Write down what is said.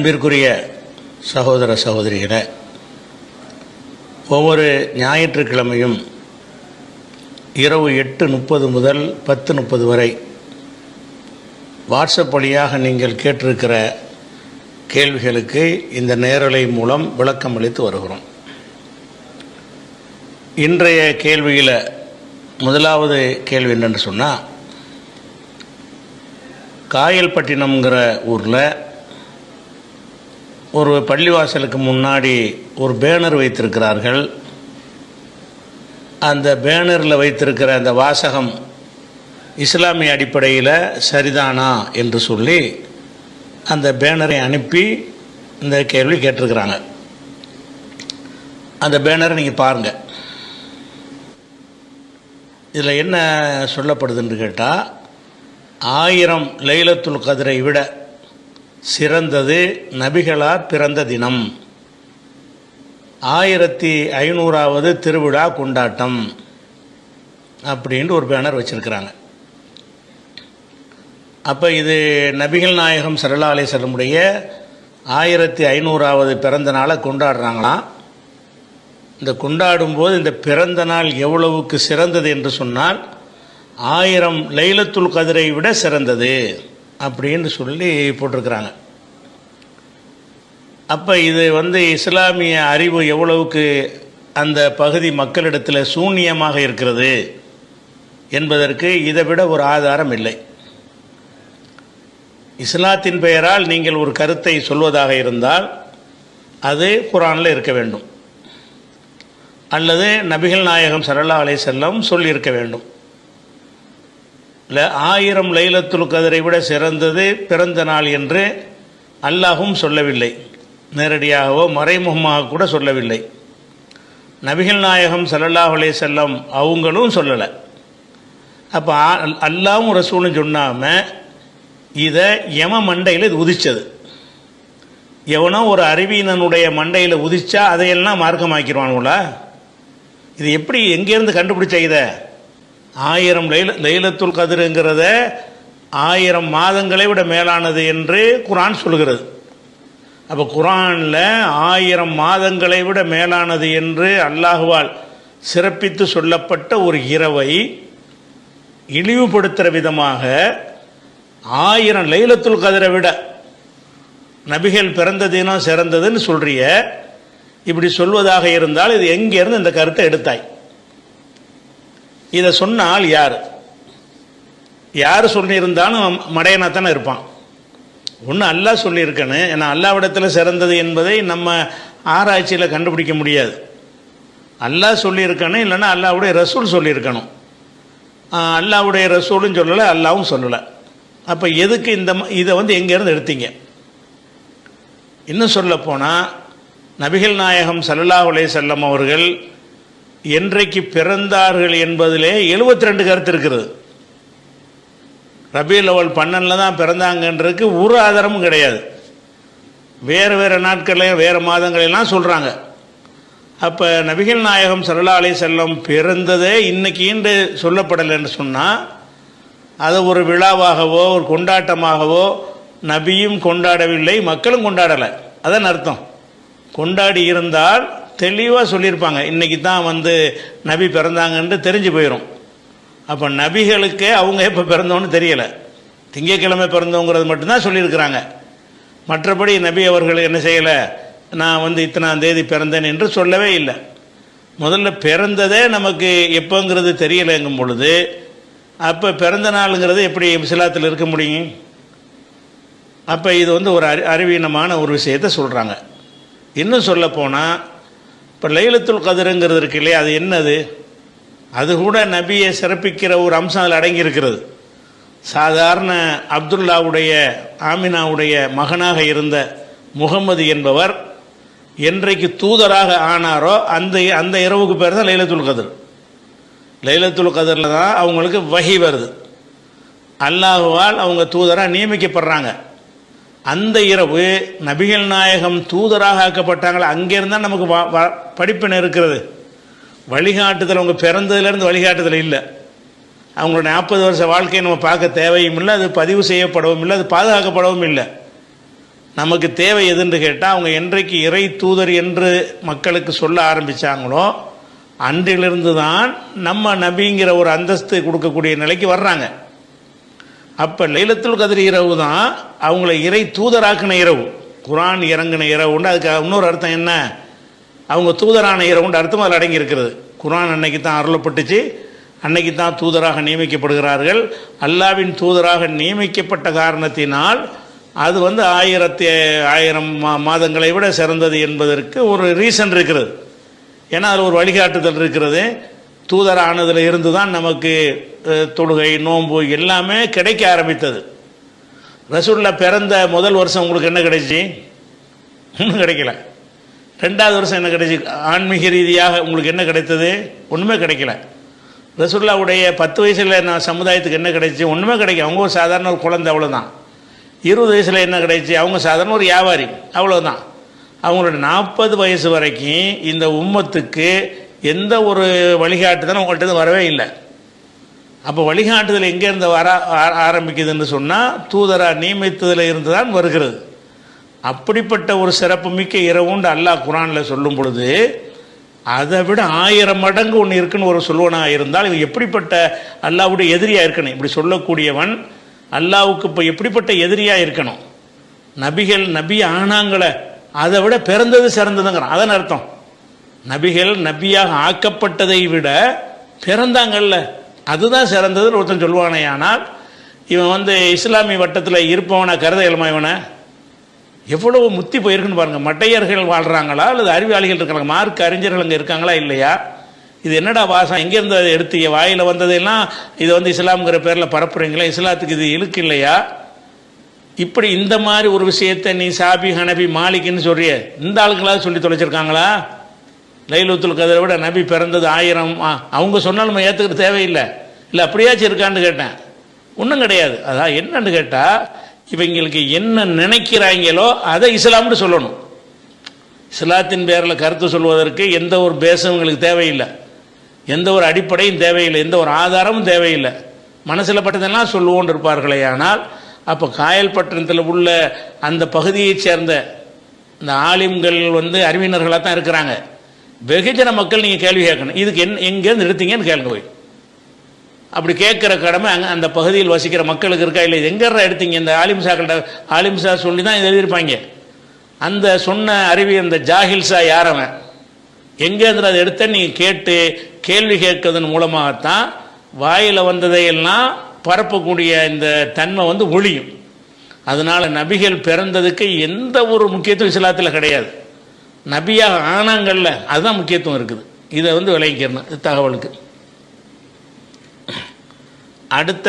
அன்பிற்குரிய சகோதர சகோதரிகளே ஒவ்வொரு ஞாயிற்றுக்கிழமையும் இரவு எட்டு முப்பது முதல் பத்து முப்பது வரை வாட்ஸ்அப் வழியாக நீங்கள் கேட்டிருக்கிற கேள்விகளுக்கு இந்த நேரலை மூலம் விளக்கம் அளித்து வருகிறோம். இன்றைய கேள்வியில் முதலாவது கேள்வி என்னென்னு சொன்னால் காயல்பட்டினம்ங்கிற ஊரில் ஒரு பள்ளிவாசலுக்கு முன்னாடி ஒரு பேனர் வைத்திருக்கிறார்கள். அந்த பேனரில் வைத்திருக்கிற அந்த வாசகம் இஸ்லாமிய அடிப்படையில் சரிதானா என்று சொல்லி அந்த பேனரை அனுப்பி இந்த கேள்வி கேட்டிருக்கிறாங்க. அந்த பேனரை நீங்கள் பாருங்கள் இதில் என்ன சொல்லப்படுதுன்னு கேட்டால் ஆயிரம் லைலத்துல் கதிரை விட சிறந்தது நபிகளார் பிறந்த தினம். ஆயிரத்தி ஐநூறாவது திருவிழா கொண்டாட்டம் அப்படின்ட்டு ஒரு பேனர் வச்சுருக்கிறாங்க. அப்போ இது நபிகள் நாயகம் சரலா அலிசல்லமுடைய ஆயிரத்தி ஐநூறாவது பிறந்த நாளை கொண்டாடுறாங்களாம் இந்த கொண்டாடும்போது இந்த பிறந்த நாள் எவ்வளவுக்கு சிறந்தது என்று சொன்னால் ஆயிரம் லைலத்துல் கதிரை விட சிறந்தது. அப்படின்னு சொல்லி போட்டிருக்கிறாங்க. அப்போ இது வந்து இஸ்லாமிய அறிவு எவ்வளவுக்கு அந்த பகுதி மக்களிடத்தில் சூன்யமாக இருக்கிறது என்பதற்கு இதை விட ஒரு ஆதாரம் இல்லை. இஸ்லாத்தின் பெயரால் நீங்கள் ஒரு கருத்தை சொல்வதாக இருந்தால் அது குரானில் இருக்க வேண்டும். அல்லது நபிகள் நாயகம் சரல்லா அலை செல்லம் சொல்லியிருக்க வேண்டும். ஆயிரம் லைலத்துல் கதிரை விட சிறந்தது பிறந்த நாள் என்று அல்லாஹும் சொல்லவில்லை. நேரடியாகவோ மறைமுகமாக கூட சொல்லவில்லை. நபிகள் நாயகம் சல்லல்லாஹ் அலே செல்லம் அவங்களும் சொல்லலை. அப்போ அல்லாவும் ரசூலும் சொன்னாமல் இதை யம மண்டையில் இது உதிச்சது. எவனோ ஒரு அறிவியனனுடைய மண்டையில் உதிச்சா அதையெல்லாம் மார்க்கமாக்கிடுவானுங்களா? இது எப்படி எங்கேருந்து கண்டுபிடிச்ச இதை? ஆயிரம் லைல லைலத்துல் கதிருங்கிறத ஆயிரம் மாதங்களை விட மேலானது என்று குரான் சொல்கிறது. அப்போ குரானில் ஆயிரம் மாதங்களை விட மேலானது என்று அல்லாஹுவால் சிறப்பித்து சொல்லப்பட்ட ஒரு இரவை இழிவுபடுத்துகிற விதமாக ஆயிரம் லைலத்துல் கதிரை விட நபிகள் பிறந்த தினம் சிறந்ததுன்னு சொல்றிய இப்படி சொல்வதாக இருந்தால் இது எங்கேருந்து இந்த கருத்தை எடுத்தாய்? இதை சொன்னால் யார்? யார் சொல்லியிருந்தாலும் மடையனாக தானே இருப்பான். ஒன்று அல்லா சொல்லியிருக்கேன்னு ஏன்னா அல்லாவிடத்தில் சிறந்தது என்பதை நம்ம ஆராய்ச்சியில் கண்டுபிடிக்க முடியாது. அல்லாஹ் சொல்லியிருக்கணும் இல்லைன்னா அல்லாவுடைய ரசூல் சொல்லியிருக்கணும். அல்லாவுடைய ரசூலும் சொல்லலை அல்லாவும் சொல்லலை. அப்போ எதுக்கு இந்த இதை வந்து எங்கேருந்து எடுத்தீங்க? இன்னும் சொல்லப்போனால் நபிகள் நாயகம் சல்லல்லாஹ் அலே செல்லம் அவர்கள் என்றைக்கு பிறந்தார்கள் என்பதிலே எழுபத்தி ரெண்டு கருத்து இருக்கிறது. ரபி லெவல் பன்னனில் தான் பிறந்தாங்கன்றதுக்கு ஒரு ஆதாரமும் கிடையாது. வேறு வேறு நாட்களையும் வேறு மாதங்களெல்லாம் சொல்கிறாங்க அப்போ நபிகள் நாயகம் சல்லா அலி செல்லம் பிறந்ததே இன்னைக்கு இன்று சொல்லப்படலைன்னு சொன்னால் அதை ஒரு விழாவாகவோ ஒரு கொண்டாட்டமாகவோ நபியும் கொண்டாடவில்லை மக்களும் கொண்டாடலை. அதான் அர்த்தம். கொண்டாடி இருந்தால் தெளிவாக சொல்லியிருப்பாங்க. இன்றைக்கி தான் வந்து நபி பிறந்தாங்கன்ட்டு தெரிஞ்சு போயிடும் அப்போ நபிகளுக்கே அவங்க எப்போ பிறந்தோன்னு தெரியலை. திங்கக்கிழமை பிறந்தவங்கிறது மட்டும்தான் சொல்லியிருக்கிறாங்க. மற்றபடி நபி அவர்கள் என்ன செய்யலை? நான் வந்து இத்தனாம் தேதி பிறந்தேன் என்று சொல்லவே இல்லை. முதல்ல பிறந்ததே நமக்கு எப்போங்கிறது தெரியலைங்கும் பொழுது அப்போ பிறந்த நாளுங்கிறது எப்படி இஸ்லாத்தில் இருக்க முடியும்? அப்போ இது வந்து ஒரு அறிவீனமான ஒரு விஷயத்தை சொல்கிறாங்க இன்னும் சொல்ல போனால் இப்போ லைலத்துல் கதிருங்கிறது இருக்கு இல்லையா? அது என்னது? அது கூட நபியை சிறப்பிக்கிற ஒரு அம்சம் அதில் அடங்கியிருக்கிறது. சாதாரண அப்துல்லாவுடைய ஆமினாவுடைய மகனாக இருந்த முகமது என்பவர் என்றைக்கு தூதராக ஆனாரோ அந்த அந்த இரவுக்கு பேர் தான் லைலத்துல் கதிர். லைலத்துல் கதிரில் தான் அவங்களுக்கு வகி வருது. அல்லாஹுவால் அவங்க தூதராக நியமிக்கப்படுறாங்க. அந்த இரவு நபிகள் நாயகம் தூதராக ஆக்கப்பட்டாங்களே அங்கேருந்தான் நமக்கு படிப்பினை இருக்கிறது. வழிகாட்டுதல் அவங்க பிறந்ததுலேருந்து வழிகாட்டுதல் இல்லை. அவங்களோட நாற்பது வருஷ வாழ்க்கையை நம்ம பார்க்க தேவையும் இல்லை அது பதிவு செய்யப்படவும் இல்லை அது பாதுகாக்கப்படவும் இல்லை. நமக்கு தேவை எதுன்னு கேட்டால் அவங்க என்றைக்கு இறை தூதர் என்று மக்களுக்கு சொல்ல ஆரம்பித்தாங்களோ அன்றிலிருந்து தான் நம்ம நபிங்கிற ஒரு அந்தஸ்து கொடுக்கக்கூடிய நிலைக்கு வர்றாங்க. அப்போ லைலத்துல் கதிர் இரவு தான் அவங்கள இறை தூதராக்கின இரவு. குரான் இறங்கின இரவுண்டு அதுக்கு இன்னொரு அர்த்தம் என்ன? அவங்க தூதரான இரவுண்டு அர்த்தம் அதில் அடங்கி இருக்கிறது குரான் அன்னைக்கு தான் அருளப்பட்டுச்சு அன்னைக்கு தான் தூதராக நியமிக்கப்படுகிறார்கள். அல்லாவின் தூதராக நியமிக்கப்பட்ட காரணத்தினால் அது வந்து ஆயிரத்தி ஆயிரம் மா மாதங்களை விட சிறந்தது என்பதற்கு ஒரு ரீசன் இருக்கிறது. ஏன்னா அதில் ஒரு வழிகாட்டுதல் இருக்கிறது. தூதர் ஆனதில் இருந்து தான் நமக்கு தொழுகை நோன்பு எல்லாமே கிடைக்க ஆரம்பித்தது. ரசூலில் பிறந்த முதல் வருஷம் உங்களுக்கு என்ன கிடைச்சி? ஒன்றும் கிடைக்கல. ரெண்டாவது வருஷம் என்ன கிடைச்சி? ஆன்மீக ரீதியாக உங்களுக்கு என்ன கிடைத்தது? ஒன்றுமே கிடைக்கல. ரசூல்லாவுடைய பத்து வயசில் நான் சமுதாயத்துக்கு என்ன கிடைச்சி? ஒன்றுமே கிடைக்கும் அவங்க ஒரு சாதாரண ஒரு குழந்தை அவ்வளோதான் இருபது வயசில் என்ன கிடைச்சி? அவங்க சாதாரண ஒரு வியாபாரி. அவ்வளோதான் அவங்களோட நாற்பது வயசு வரைக்கும் இந்த உம்மத்துக்கு எந்த ஒரு வழிகாட்டுதலும் உங்கள்கிட்ட வரவே இல்லை. அப்போ வழிகாட்டுதல் எங்கேருந்து வர ஆரம்பிக்குதுன்னு சொன்னால் தூதராக நியமித்ததில் இருந்து தான் வருகிறது. அப்படிப்பட்ட ஒரு சிறப்புமிக்க இரவுண்டு அல்லாஹ் குரானில் சொல்லும் பொழுது அதை விட ஆயிரம் மடங்கு ஒன்று இருக்குன்னு ஒரு சொல்லுவனாக இருந்தால் இவன் எப்படிப்பட்ட அல்லாவுடைய எதிரியாக இருக்கணும்? இப்படி சொல்லக்கூடியவன் அல்லாவுக்கு இப்போ எப்படிப்பட்ட எதிரியாக இருக்கணும்? நபிகள் நபி ஆனாங்களை அதை விட பிறந்தது சிறந்ததுங்கிறான். அதன் அர்த்தம்? நபிகள் நபியாக ஆக்கப்பட்டதை விட பிறந்தாங்கல்ல. அதுதான் சிறந்ததுன்னு ஒருத்தன் சொல்லுவானே ஆனால் இவன் வந்து இஸ்லாமிய வட்டத்தில் இருப்பவனை கருத இயலுமா இவனை? எவ்வளவு முத்தி போயிருக்குன்னு பாருங்க. மட்டையர்கள் வாழ்றாங்களா அல்லது அறிவியாளிகள் இருக்கிறாங்க மார்க் அறிஞர்கள் அங்கே இருக்காங்களா இல்லையா? இது என்னடா வாசம்? எங்கேருந்து அதை எடுத்தீங்க வாயில் வந்ததெல்லாம் இதை வந்து இஸ்லாம்ங்கிற பேரில் பரப்புறீங்களா? இஸ்லாத்துக்கு இது இழுக்கு இல்லையா? இப்படி இந்த மாதிரி ஒரு விஷயத்தை நீ சாபி ஹனபி மாலிக்குன்னு சொல்றிய இந்த ஆளுங்களாவது சொல்லி தொலைச்சிருக்காங்களா? லைலுத்துல் கதரை விட நபி பிறந்தது ஆயிரம். அவங்க சொன்னாலும் நம்ம ஏற்றுக்கிற தேவையில்லை. இல்லை அப்படியாச்சும் இருக்கான்னு கேட்டேன். ஒன்றும் கிடையாது. அதான் என்னன்னு கேட்டால் இவங்களுக்கு என்ன நினைக்கிறாங்களோ அதை இஸ்லாம்னு சொல்லணும். இஸ்லாத்தின் பேரில் கருத்து சொல்வதற்கு எந்த ஒரு பேசும் உங்களுக்கு தேவையில்லை. எந்த ஒரு அடிப்படையும் தேவையில்லை. எந்த ஒரு ஆதாரமும் தேவையில்லை. மனசில் பட்டதெல்லாம் சொல்லுவோன்னு இருப்பார்களே ஆனால் அப்போ காயல்பட்டினத்தில் உள்ள அந்த பகுதியைச் சேர்ந்த இந்த ஆலிம்கள் வந்து அறிவினர்களாக தான் இருக்கிறாங்க. வெகுஜன மக்கள் நீங்கள் கேள்வி கேட்கணும். இதுக்கு என் எங்கேருந்து எடுத்தீங்கன்னு கேளுங்க போய். அப்படி கேட்குற கடமை அங்கே அந்த பகுதியில் வசிக்கிற மக்களுக்கு இருக்கா? இல்லை எங்கேறா எடுத்தீங்க? இந்த ஆலிம்சாக்கள்கிட்ட ஆலிம்சா சொல்லி தான் இதை எழுதியிருப்பாங்க. அந்த சொன்ன அறிவி அந்த ஜாகில்சா யார் அவன் எங்கேருந்து அதை எடுத்த நீங்கள் கேட்டு கேள்வி கேட்கறதன் மூலமாகத்தான் வாயில் வந்ததையெல்லாம் பரப்பக்கூடிய இந்த தன்மை வந்து ஒழியும் அதனால் நபிகள் பிறந்ததுக்கு எந்த ஒரு முக்கியத்துவம் இஸ்லாத்தில் கிடையாது. நபியாக ஆனாங்கல்ல அதுதான் முக்கியத்துவம் இருக்குது. இதை வந்து விளங்கிக்கிறணும் இது தகவலுக்கு. அடுத்த